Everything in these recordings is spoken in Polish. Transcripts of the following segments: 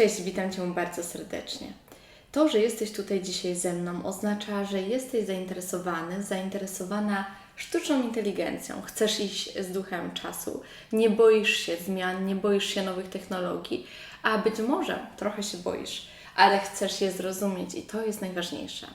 Cześć, witam Cię bardzo serdecznie. To, że jesteś tutaj dzisiaj ze mną, oznacza, że jesteś zainteresowany, zainteresowana sztuczną inteligencją. Chcesz iść z duchem czasu, nie boisz się zmian, nie boisz się nowych technologii, a być może trochę się boisz, ale chcesz je zrozumieć i to jest najważniejsze.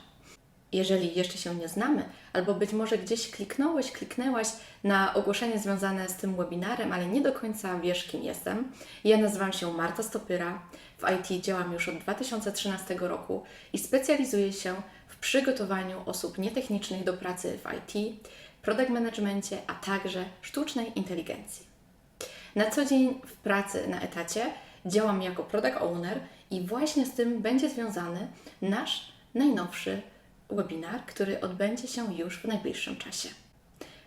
Jeżeli jeszcze się nie znamy, albo być może gdzieś kliknąłeś, kliknęłaś na ogłoszenie związane z tym webinarem, ale nie do końca wiesz, kim jestem. Ja nazywam się Marta Stopyra. W IT działam już od 2013 roku i specjalizuję się w przygotowaniu osób nietechnicznych do pracy w IT, product managemencie, a także sztucznej inteligencji. Na co dzień w pracy na etacie działam jako product owner i właśnie z tym będzie związany nasz najnowszy webinar, który odbędzie się już w najbliższym czasie.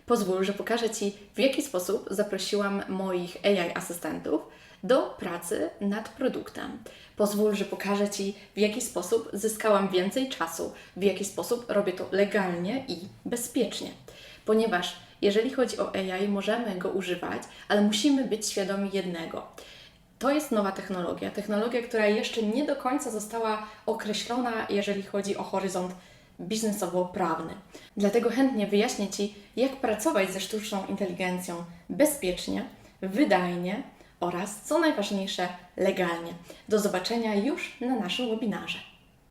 Pozwól, że pokażę Ci, w jaki sposób zaprosiłam moich AI asystentów do pracy nad produktem. Pozwól, że pokażę Ci, w jaki sposób zyskałam więcej czasu, w jaki sposób robię to legalnie i bezpiecznie. Ponieważ jeżeli chodzi o AI, możemy go używać, ale musimy być świadomi jednego. To jest nowa technologia, technologia, która jeszcze nie do końca została określona, jeżeli chodzi o horyzont biznesowo-prawny. Dlatego chętnie wyjaśnię Ci, jak pracować ze sztuczną inteligencją bezpiecznie, wydajnie oraz, co najważniejsze, legalnie. Do zobaczenia już na naszym webinarze.